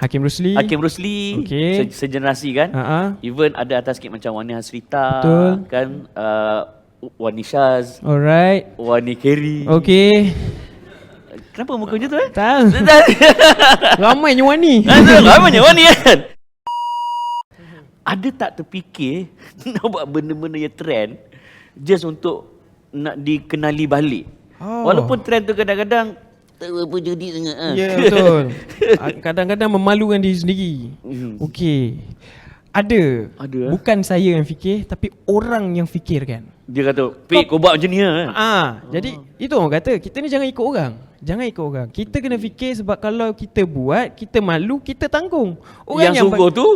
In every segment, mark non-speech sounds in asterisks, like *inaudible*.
Hakim Rusli. Hakim Rusli Okey. se- segenerasi kan. Ah. Even ada atas sikit macam Wani Hasrita Betul. kan uh, Wani Shaz, Alright. Wani Kerry. Okey. Kenapa muka macam tu eh? Tahu. *laughs* Ramai nyuani. *laughs* Ramanya Wani kan. Ada tak terfikir *laughs* nak buat benda-benda yang trend just untuk nak dikenali balik? Oh. Walaupun trend tu kadang-kadang tak apa judi sangat ah. Ya *laughs* betul. Ah, Kadang-kadang memalukan diri sendiri. Hmm. Okey. Ada. Ada, eh? Bukan saya yang fikir tapi orang yang fikirkan. Dia kata, "Pik, kau buat macam ni ah." Ah, jadi itu orang kata kita ni jangan ikut orang. Jangan ikut orang. Kita kena fikir sebab kalau kita buat, kita malu, kita tanggung. Orang yang, suruh ba- tu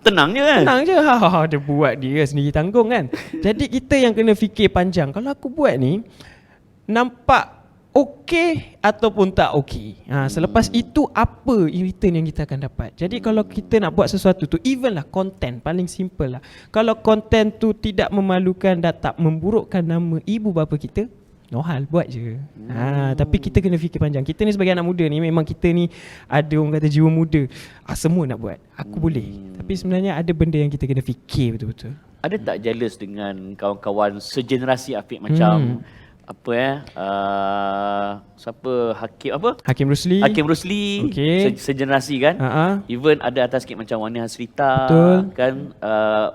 tenang je kan? Tenang je ha, ha, ha, Dia buat dia sendiri tanggung kan *laughs* Jadi kita yang kena fikir panjang Kalau aku buat ni Nampak okey ataupun tak okey. Ha, Selepas itu apa return yang kita akan dapat? Jadi kalau kita nak buat sesuatu tu Even lah content paling simple lah. Kalau content tu tidak memalukan Dan tak memburukkan nama ibu bapa kita No hal buat je. Ha, Tapi kita kena fikir panjang. Kita ni sebagai anak muda ni Memang kita ni Ada orang kata jiwa muda. Ah, Semua nak buat. Aku boleh. Tapi sebenarnya ada benda yang kita kena fikir betul-betul. Ada tak jealous dengan kawan-kawan segenerasi Afiq macam Hmm. Apa eh uh, siapa Hakim apa? Hakim Rusli Hakim Rusli Okey. se- segenerasi kan? Ah. Even ada atas sikit macam Wani Hasrita Betul. kan uh,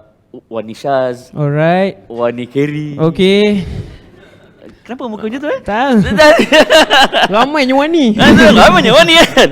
Wani Shaz, Alright Wani Kerry. Okey Kenapa muka macam tu eh? Tahu *laughs* Ramai nyuani *laughs* Ramanya Wani kan?